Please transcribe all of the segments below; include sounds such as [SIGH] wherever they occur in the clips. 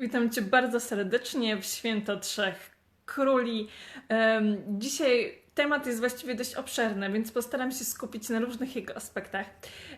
Witam Cię bardzo serdecznie w Święto Trzech Króli. Dzisiaj temat jest właściwie dość obszerny, więc postaram się skupić na różnych jego aspektach.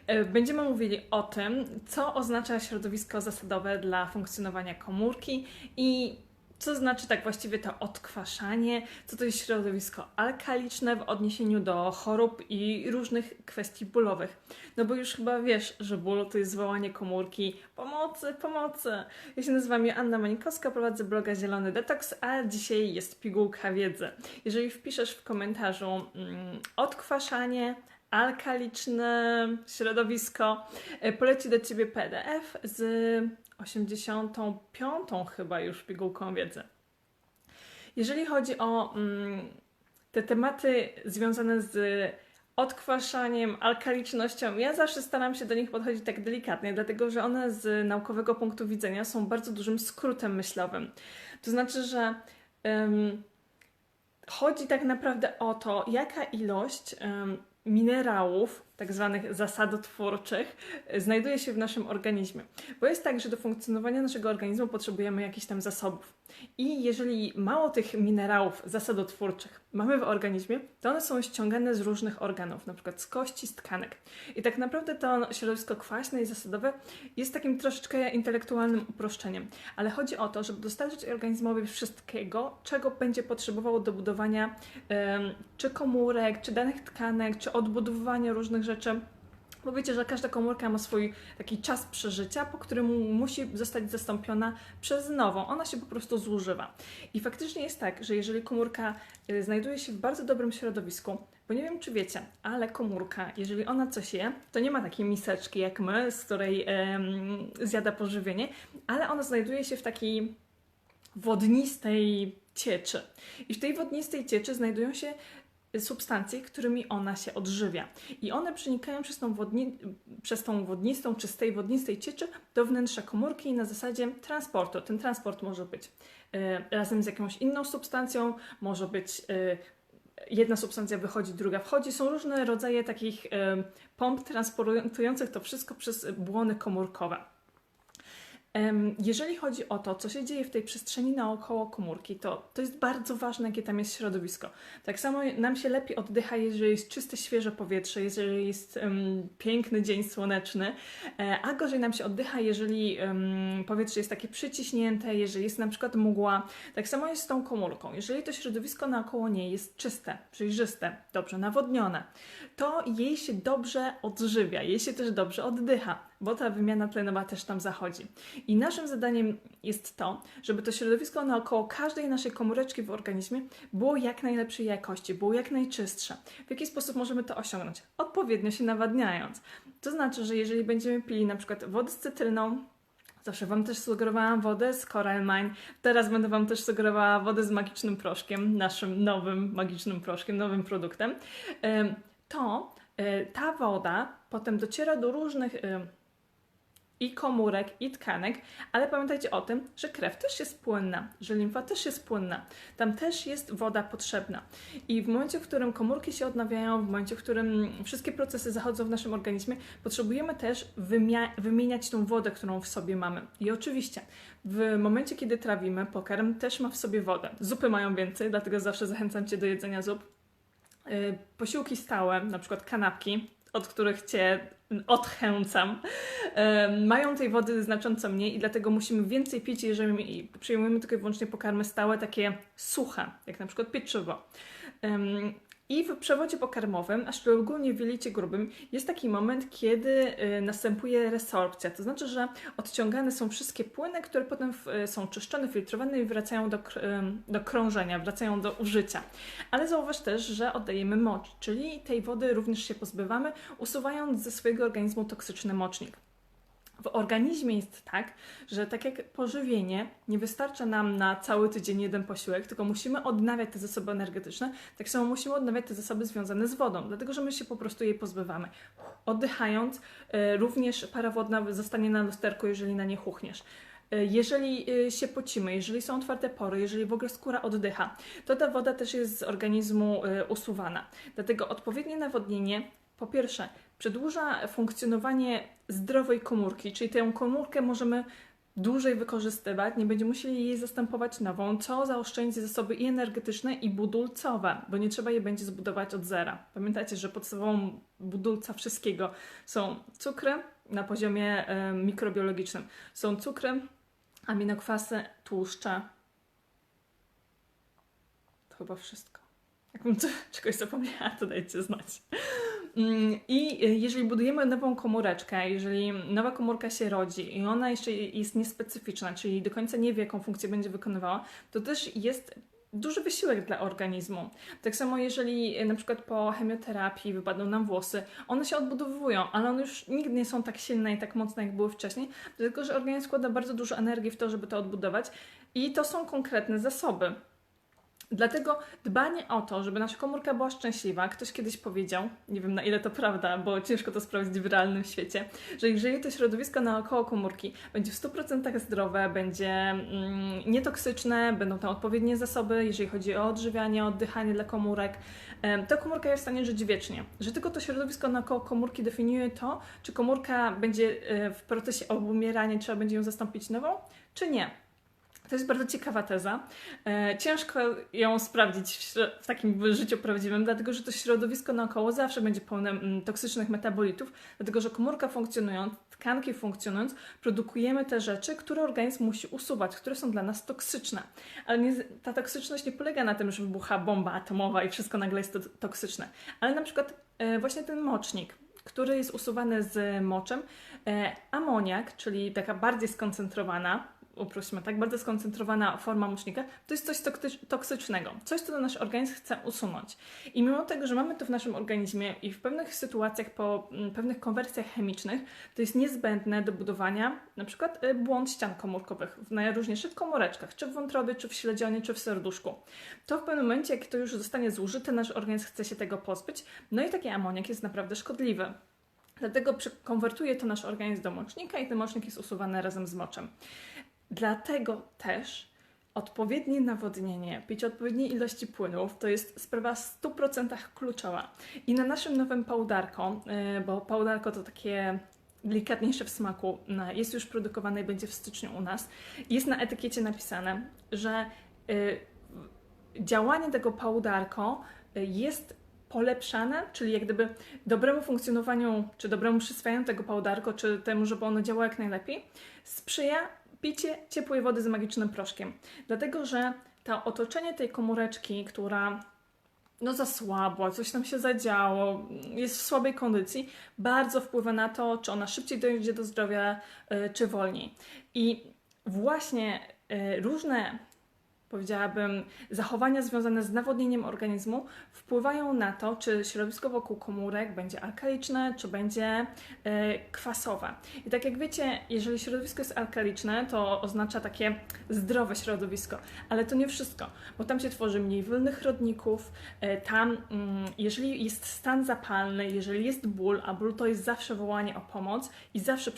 E, Będziemy mówili o tym, co oznacza środowisko zasadowe dla funkcjonowania komórki i co znaczy tak właściwie to odkwaszanie, co to jest środowisko alkaliczne w odniesieniu do chorób i różnych kwestii bólowych. No bo już chyba wiesz, że ból to jest zwołanie komórki pomocy, pomocy. Ja się nazywam Joanna Mańkowska, prowadzę bloga Zielony Detoks, a dzisiaj jest pigułka wiedzy. Jeżeli wpiszesz w komentarzu mm, odkwaszanie, alkaliczne środowisko, e, poleci do Ciebie PDF z 85. chyba już pigułką wiedzy. Jeżeli chodzi o mm, te tematy związane z odkwaszaniem, alkalicznością, ja zawsze staram się do nich podchodzić tak delikatnie, dlatego że one z naukowego punktu widzenia są bardzo dużym skrótem myślowym. To znaczy, że chodzi tak naprawdę o to, jaka ilość minerałów, tak zwanych zasadotwórczych, e, znajduje się w naszym organizmie. Bo jest tak, że do funkcjonowania naszego organizmu potrzebujemy jakichś tam zasobów. I jeżeli mało tych minerałów zasadotwórczych mamy w organizmie, to one są ściągane z różnych organów, na przykład z kości, z tkanek. I tak naprawdę to środowisko kwaśne i zasadowe jest takim troszeczkę intelektualnym uproszczeniem. Ale chodzi o to, żeby dostarczyć organizmowi wszystkiego, czego będzie potrzebował do budowania czy komórek, czy danych tkanek, czy odbudowywania różnych rzeczy. Bo wiecie, że każda komórka ma swój taki czas przeżycia, po którym musi zostać zastąpiona przez nową. Ona się po prostu zużywa. I faktycznie jest tak, że jeżeli komórka y, znajduje się w bardzo dobrym środowisku, bo nie wiem, czy wiecie, ale komórka, jeżeli ona coś je, to nie ma takiej miseczki jak my, z której em, zjada pożywienie, ale ona znajduje się w takiej wodnistej cieczy. I w tej wodnistej cieczy znajdują się substancje, którymi ona się odżywia. I one przenikają przez tą, wodni- przez tą wodnistą czy z tej wodnistej cieczy do wnętrza komórki na zasadzie transportu. Ten transport może być e, razem z jakąś inną substancją, może być e, jedna substancja wychodzi, druga wchodzi. Są różne rodzaje takich e, pomp transportujących to wszystko przez błony komórkowe. Jeżeli chodzi o to, co się dzieje w tej przestrzeni naokoło komórki, to, to jest bardzo ważne, jakie tam jest środowisko. Tak samo nam się lepiej oddycha, jeżeli jest czyste, świeże powietrze, jeżeli jest em, piękny dzień słoneczny, e, a gorzej nam się oddycha, jeżeli em, powietrze jest takie przyciśnięte, jeżeli jest na przykład mgła. Tak samo jest z tą komórką. Jeżeli to środowisko naokoło niej jest czyste, przejrzyste, dobrze nawodnione, to jej się dobrze odżywia, jej się też dobrze oddycha, bo ta wymiana tlenowa też tam zachodzi. I naszym zadaniem jest to, żeby to środowisko naokoło każdej naszej komóreczki w organizmie było jak najlepszej jakości, było jak najczystsze. W jaki sposób możemy to osiągnąć? Odpowiednio się nawadniając. To znaczy, że jeżeli będziemy pili na przykład wodę z cytryną, Zawsze Wam też sugerowałam wodę z Coral Mine. Teraz będę Wam też sugerowała wodę z magicznym proszkiem, naszym nowym magicznym proszkiem, nowym produktem. Em, To e, ta woda potem dociera do różnych i komórek, i tkanek, ale pamiętajcie o tym, że krew też jest płynna, że limfa też jest płynna. Tam też jest woda potrzebna. I w momencie, w którym komórki się odnawiają, w momencie, w którym wszystkie procesy zachodzą w naszym organizmie, potrzebujemy też wymieniać tą wodę, którą w sobie mamy. I oczywiście, w momencie, kiedy trawimy, pokarm też ma w sobie wodę. Zupy mają więcej, dlatego zawsze zachęcam Cię do jedzenia zup. Y, Posiłki stałe, na przykład kanapki, od których Cię odchęcam, mają tej wody znacząco mniej i dlatego musimy więcej pić, jeżeli przyjmujemy tylko i wyłącznie pokarmy stałe, takie suche, jak na przykład pieczywo. I w przewodzie pokarmowym, a szczególnie w jelicie grubym, jest taki moment, kiedy y, następuje resorpcja. To znaczy, że odciągane są wszystkie płyny, które potem y, są czyszczone, filtrowane i wracają do, do krążenia, wracają do użycia. Ale zauważ też, że oddajemy mocz, czyli tej wody również się pozbywamy, usuwając ze swojego organizmu toksyczny mocznik. W organizmie jest tak, że tak jak pożywienie nie wystarcza nam na cały tydzień jeden posiłek, tylko musimy odnawiać te zasoby energetyczne, tak samo musimy odnawiać te zasoby związane z wodą, dlatego że my się po prostu jej pozbywamy. Oddychając, e, również para wodna zostanie na lusterku, jeżeli na nie chuchniesz. E, Jeżeli e, się pocimy, jeżeli są otwarte pory, jeżeli w ogóle skóra oddycha, to ta woda też jest z organizmu usuwana. Dlatego odpowiednie nawodnienie, po pierwsze, przedłuża funkcjonowanie zdrowej komórki, czyli tę komórkę możemy dłużej wykorzystywać, nie będziemy musieli jej zastępować nową, co zaoszczędzi zasoby i energetyczne, i budulcowe, bo nie trzeba je będzie zbudować od zera. Pamiętajcie, że podstawową budulca wszystkiego są cukry na poziomie mikrobiologicznym. Są cukry, aminokwasy, tłuszcze. To chyba wszystko. Jakbym [LAUGHS] czegoś zapomniała, to dajcie znać. Mm, I jeżeli budujemy nową komóreczkę, jeżeli nowa komórka się rodzi i ona jeszcze jest niespecyficzna, czyli do końca nie wie, jaką funkcję będzie wykonywała, to też jest duży wysiłek dla organizmu. Tak samo jeżeli na przykład po chemioterapii wypadną nam włosy, one się odbudowują, ale one już nigdy nie są tak silne i tak mocne, jak były wcześniej, dlatego że organizm składa bardzo dużo energii w to, żeby to odbudować i to są konkretne zasoby. Dlatego dbanie o to, żeby nasza komórka była szczęśliwa, ktoś kiedyś powiedział, nie wiem na ile to prawda, bo ciężko to sprawdzić w realnym świecie, że jeżeli to środowisko naokoło komórki będzie w 100% zdrowe, będzie mm, nietoksyczne, będą tam odpowiednie zasoby, jeżeli chodzi o odżywianie, oddychanie dla komórek, to komórka jest w stanie żyć wiecznie. Że tylko to środowisko naokoło komórki definiuje to, czy komórka będzie e, w procesie obumierania, trzeba będzie ją zastąpić nową, czy nie. To jest bardzo ciekawa teza. E, ciężko ją sprawdzić w, w, takim życiu prawdziwym, dlatego że to środowisko naokoło zawsze będzie pełne mm, toksycznych metabolitów, dlatego że komórka funkcjonując, tkanki funkcjonując, produkujemy te rzeczy, które organizm musi usuwać, które są dla nas toksyczne. Ale nie, ta toksyczność nie polega na tym, że wybucha bomba atomowa i wszystko nagle jest to toksyczne. Ale na przykład e, właśnie ten mocznik, który jest usuwany z moczem, e, amoniak, czyli taka bardziej skoncentrowana, uprośmy, tak bardzo skoncentrowana forma mocznika, to jest coś toksycznego, coś, co nasz organizm chce usunąć. I mimo tego, że mamy to w naszym organizmie i w pewnych sytuacjach, po mm, pewnych konwersjach chemicznych, to jest niezbędne do budowania na przykład y, błąd ścian komórkowych w najróżniejszych komóreczkach, czy w wątrobie, czy w śledzionie, czy w serduszku. To w pewnym momencie, jak to już zostanie zużyte, nasz organizm chce się tego pozbyć, no i taki amoniak jest naprawdę szkodliwy. Dlatego konwertuje to nasz organizm do mocznika i ten mocznik jest usuwany razem z moczem. Dlatego też odpowiednie nawodnienie, pić odpowiedniej ilości płynów to jest sprawa w 100% kluczowa. I na naszym nowym pałdarko, y, bo pałdarko to takie delikatniejsze w smaku, jest już produkowane i będzie w styczniu u nas, jest na etykiecie napisane, że y, działanie tego pałdarko y, jest polepszane, czyli jak gdyby dobremu funkcjonowaniu, czy dobremu przyswajaniu tego pałdarko, czy temu, żeby ono działało jak najlepiej, sprzyja picie ciepłej wody z magicznym proszkiem. Dlatego, że to otoczenie tej komóreczki, która no zasłabła, coś tam się zadziało, jest w słabej kondycji, bardzo wpływa na to, czy ona szybciej dojdzie do zdrowia, y, czy wolniej. I właśnie y, różne powiedziałabym, zachowania związane z nawodnieniem organizmu wpływają na to, czy środowisko wokół komórek będzie alkaliczne, czy będzie e, kwasowe. I tak jak wiecie, jeżeli środowisko jest alkaliczne, to oznacza takie zdrowe środowisko, ale to nie wszystko, bo tam się tworzy mniej wolnych rodników, e, tam mm, jeżeli jest stan zapalny, jeżeli jest ból, a ból to jest zawsze wołanie o pomoc i zawsze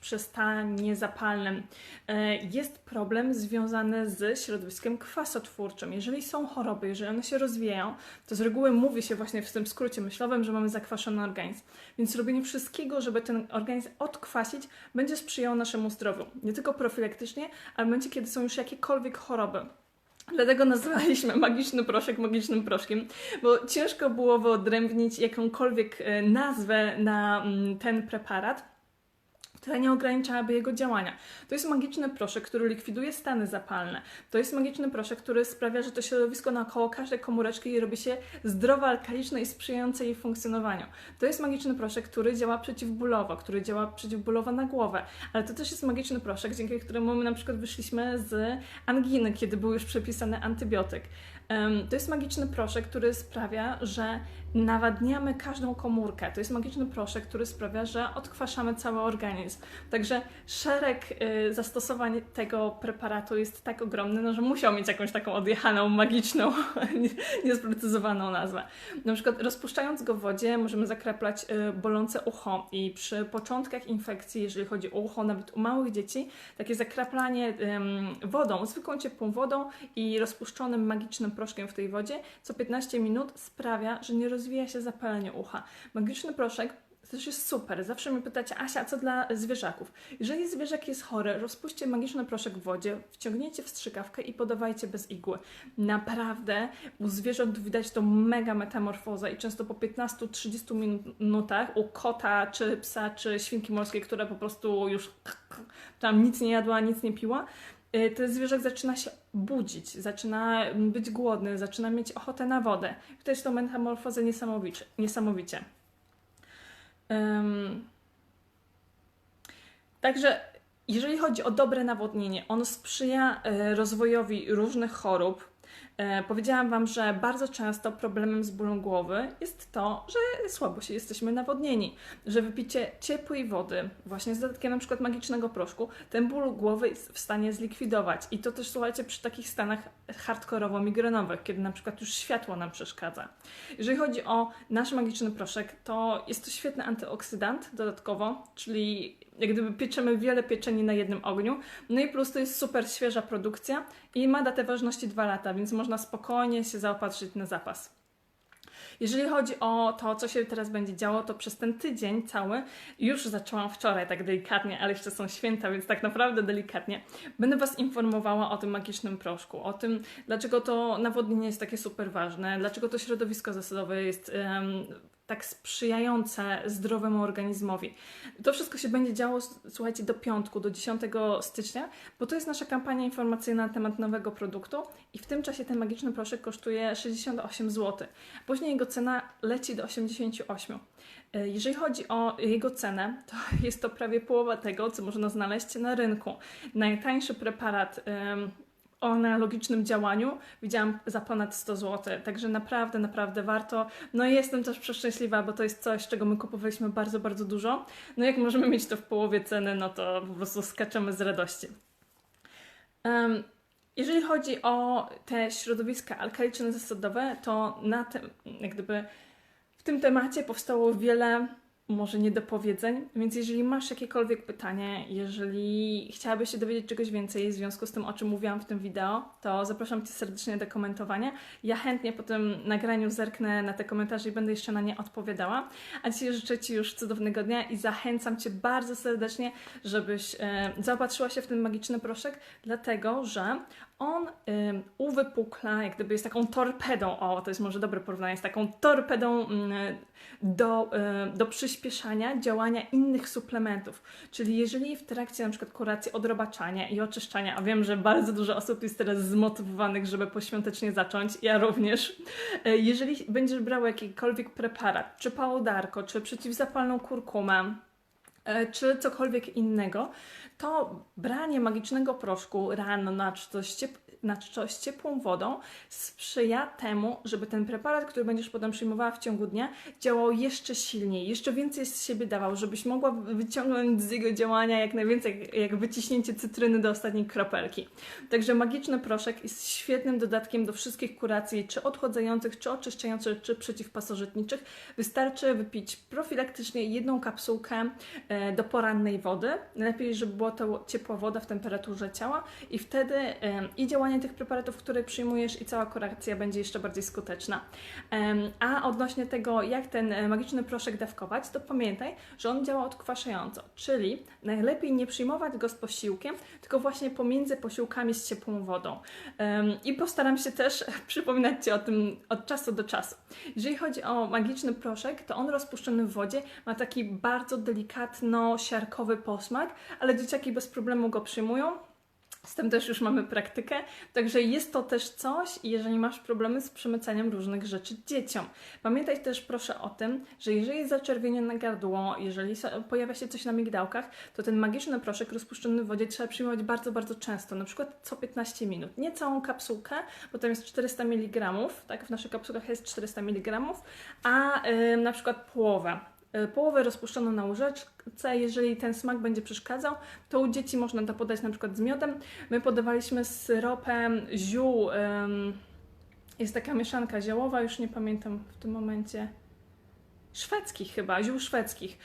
przestanie zapalnym, e, jest problem związany z środowiskiem środowiskiem kwasotwórczym. Jeżeli są choroby, jeżeli one się rozwijają, to z reguły mówi się właśnie w tym skrócie myślowym, że mamy zakwaszony organizm. Więc robienie wszystkiego, żeby ten organizm odkwasić, będzie sprzyjało naszemu zdrowiu. Nie tylko profilaktycznie, ale w momencie, kiedy są już jakiekolwiek choroby. Dlatego nazwaliśmy magiczny proszek magicznym proszkiem, bo ciężko było wyodrębnić jakąkolwiek e, nazwę na mm, ten preparat która nie ograniczałaby jego działania. To jest magiczny proszek, który likwiduje stany zapalne. To jest magiczny proszek, który sprawia, że to środowisko naokoło każdej komóreczki robi się zdrowe, alkaliczne i sprzyjające jej funkcjonowaniu. To jest magiczny proszek, który działa przeciwbólowo, który działa przeciwbólowo na głowę, ale to też jest magiczny proszek, dzięki któremu my na przykład wyszliśmy z anginy, kiedy był już przepisany antybiotyk. To jest magiczny proszek, który sprawia, że nawadniamy każdą komórkę. To jest magiczny proszek, który sprawia, że odkwaszamy cały organizm. Także szereg y, zastosowań tego preparatu jest tak ogromny, no, że musiał mieć jakąś taką odjechaną, magiczną, [LAUGHS] niesprecyzowaną nazwę. Na przykład rozpuszczając go w wodzie możemy zakraplać y, bolące ucho i przy początkach infekcji, jeżeli chodzi o ucho, nawet u małych dzieci, takie zakraplanie wodą, zwykłą ciepłą wodą i rozpuszczonym magicznym proszkiem w tej wodzie co 15 minut sprawia, że nie rozwija się zapalenie ucha. Magiczny proszek też jest super. Zawsze mi pytacie, Asia, co dla zwierzaków? Jeżeli zwierzak jest chory, rozpuśćcie magiczny proszek w wodzie, wciągnijcie w strzykawkę i podawajcie bez igły. Naprawdę u zwierząt widać to mega metamorfozę i często po 15-30 minutach u kota, czy psa, czy świnki morskiej, która po prostu już tam nic nie jadła, nic nie piła, ten zwierzak zaczyna się budzić, zaczyna być głodny, zaczyna mieć ochotę na wodę. Jest to metamorfozę niesamowicie. niesamowicie. Um, także jeżeli chodzi o dobre nawodnienie, ono sprzyja e, rozwojowi różnych chorób, powiedziałam Wam, że bardzo często problemem z bólą głowy jest to, że słabo się jesteśmy nawodnieni, że wypicie ciepłej wody, właśnie z dodatkiem na przykład magicznego proszku, ten ból głowy jest w stanie zlikwidować. I to też słuchajcie przy takich stanach hardkorowo-migrenowych, kiedy na przykład już światło nam przeszkadza. Jeżeli chodzi o nasz magiczny proszek, to jest to świetny antyoksydant dodatkowo, czyli jak gdyby pieczemy wiele pieczeni na jednym ogniu. No i plus to jest super świeża produkcja i ma datę ważności 2 lata, więc można spokojnie się zaopatrzyć na zapas. Jeżeli chodzi o to, co się teraz będzie działo, to przez ten tydzień cały, już zaczęłam wczoraj tak delikatnie, ale jeszcze są święta, więc tak naprawdę delikatnie, będę Was informowała o tym magicznym proszku, o tym, dlaczego to nawodnienie jest takie super ważne, dlaczego to środowisko zasadowe jest um, tak sprzyjające zdrowemu organizmowi. To wszystko się będzie działo, słuchajcie, do piątku, do 10 stycznia, bo to jest nasza kampania informacyjna na temat nowego produktu i w tym czasie ten magiczny proszek kosztuje 68 zł. Później jego cena leci do 88. E, jeżeli chodzi o jego cenę, to [LAUGHS] jest to prawie połowa tego, co można znaleźć na rynku. Najtańszy preparat o analogicznym działaniu widziałam za ponad 100 zł, także naprawdę, naprawdę warto. No i jestem też przeszczęśliwa, bo to jest coś, czego my kupowaliśmy bardzo, bardzo dużo. No jak możemy mieć to w połowie ceny, no to po prostu skaczemy z radości. Um, jeżeli chodzi o te środowiska alkaliczne zasadowe, to na tym, jak gdyby w tym temacie powstało wiele może niedopowiedzeń, więc jeżeli masz jakiekolwiek pytanie, jeżeli chciałabyś się dowiedzieć czegoś więcej w związku z tym, o czym mówiłam w tym wideo, to zapraszam Cię serdecznie do komentowania. Ja chętnie po tym nagraniu zerknę na te komentarze i będę jeszcze na nie odpowiadała. A dzisiaj życzę Ci już cudownego dnia i zachęcam Cię bardzo serdecznie, żebyś e, zaopatrzyła się w ten magiczny proszek, dlatego że on uwypukla, jak gdyby jest taką torpedą, o to jest może dobre porównanie, jest taką torpedą ym, do, ym, do przyspieszania działania innych suplementów. Czyli jeżeli w trakcie na przykład kuracji odrobaczania i oczyszczania, a wiem, że bardzo dużo osób jest teraz zmotywowanych, żeby poświątecznie zacząć, ja również, y, jeżeli będziesz brał jakikolwiek preparat, czy pałdarko, czy przeciwzapalną kurkumę, y, czy cokolwiek innego, to branie magicznego proszku rano na czczość, na czczość ciepłą wodą sprzyja temu, żeby ten preparat, który będziesz potem przyjmowała w ciągu dnia, działał jeszcze silniej, jeszcze więcej z siebie dawał, żebyś mogła wyciągnąć z jego działania jak najwięcej, jak wyciśnięcie cytryny do ostatniej kropelki. Także magiczny proszek jest świetnym dodatkiem do wszystkich kuracji, czy odchodzających, czy oczyszczających, czy przeciwpasożytniczych. Wystarczy wypić profilaktycznie jedną kapsułkę e, do porannej wody. Lepiej, żeby była to ciepła woda w temperaturze ciała i wtedy i tych preparatów, które przyjmujesz i cała korekcja będzie jeszcze bardziej skuteczna. A odnośnie tego, jak ten e, magiczny proszek dawkować, to pamiętaj, że on działa odkwaszająco, czyli najlepiej nie przyjmować go z posiłkiem, tylko właśnie pomiędzy posiłkami z ciepłą wodą. I postaram się też [LAUGHS] przypominać Ci o tym od czasu do czasu. Jeżeli chodzi o magiczny proszek, to on rozpuszczony w wodzie ma taki bardzo delikatno-siarkowy posmak, ale dzieciaki bez problemu go przyjmują. Z tym też już mamy praktykę, także jest to też coś, jeżeli masz problemy z przemycaniem różnych rzeczy dzieciom. Pamiętaj też proszę o tym, że jeżeli jest zaczerwienione gardło, jeżeli pojawia się coś na migdałkach, to ten magiczny proszek rozpuszczony w wodzie trzeba przyjmować bardzo, bardzo często, na przykład co 15 minut. Nie całą kapsułkę, bo tam jest 400 mg, tak, w naszych kapsułkach jest 400 mg, a yy, na przykład połowę połowę rozpuszczoną na łyżeczce. Jeżeli ten smak będzie przeszkadzał, to u dzieci można to podać na przykład z miodem. My podawaliśmy z syropem ziół. Jest taka mieszanka ziołowa, już nie pamiętam w tym momencie szwedzkich chyba, ziół szwedzkich.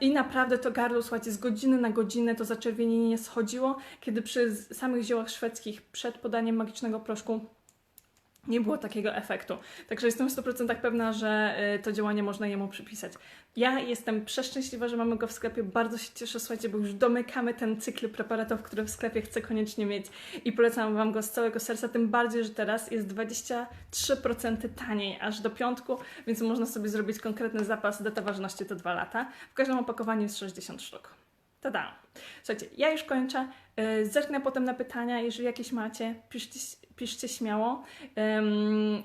I naprawdę to gardło, słuchajcie, z godziny na godzinę to zaczerwienienie nie schodziło, kiedy przy samych ziołach szwedzkich przed podaniem magicznego proszku nie było takiego efektu. Także jestem w 100% pewna, że y, to działanie można jemu przypisać. Ja jestem przeszczęśliwa, że mamy go w sklepie. Bardzo się cieszę, słuchajcie, bo już domykamy ten cykl preparatów, które w sklepie chcę koniecznie mieć i polecam Wam go z całego serca. Tym bardziej, że teraz jest 23% taniej aż do piątku, więc można sobie zrobić konkretny zapas. Data ważności to 2 lata. W każdym opakowaniu jest 60 sztuk. Tada! Słuchajcie, ja już kończę. Yy, Zerknę potem na pytania, jeżeli jakieś macie, piszcie, piszcie śmiało.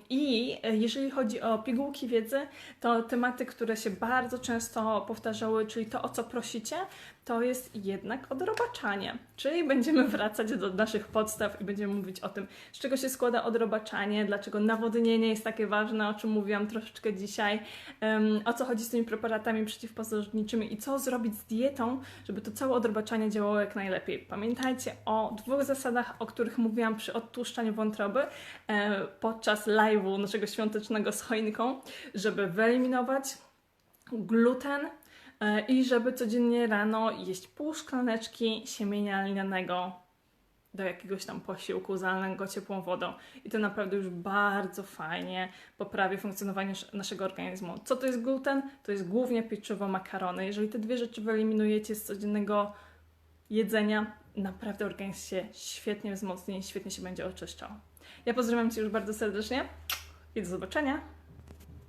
I jeżeli chodzi o pigułki wiedzy, to tematy, które się bardzo często powtarzały, czyli to, o co prosicie, to jest jednak odrobaczanie. Czyli będziemy wracać do naszych podstaw i będziemy mówić o tym, z czego się składa odrobaczanie, dlaczego nawodnienie jest takie ważne, o czym mówiłam troszeczkę dzisiaj, ym, o co chodzi z tymi preparatami przeciwpozażniczymi i co zrobić z dietą, żeby to całe odrobaczanie działało jak najlepiej. Pamiętajcie o dwóch zasadach, o których mówiłam przy odtłuszczaniu wątroby e, podczas live'u naszego świątecznego z choinką, żeby wyeliminować gluten i żeby codziennie rano jeść pół szklaneczki siemienia lnianego do jakiegoś tam posiłku zalanego ciepłą wodą. I to naprawdę już bardzo fajnie poprawi funkcjonowanie sz- naszego organizmu. Co to jest gluten? To jest głównie pieczywo, makarony. Jeżeli te dwie rzeczy wyeliminujecie z codziennego jedzenia, naprawdę organizm się świetnie wzmocni świetnie się będzie oczyszczał. Ja pozdrawiam Cię już bardzo serdecznie i do zobaczenia.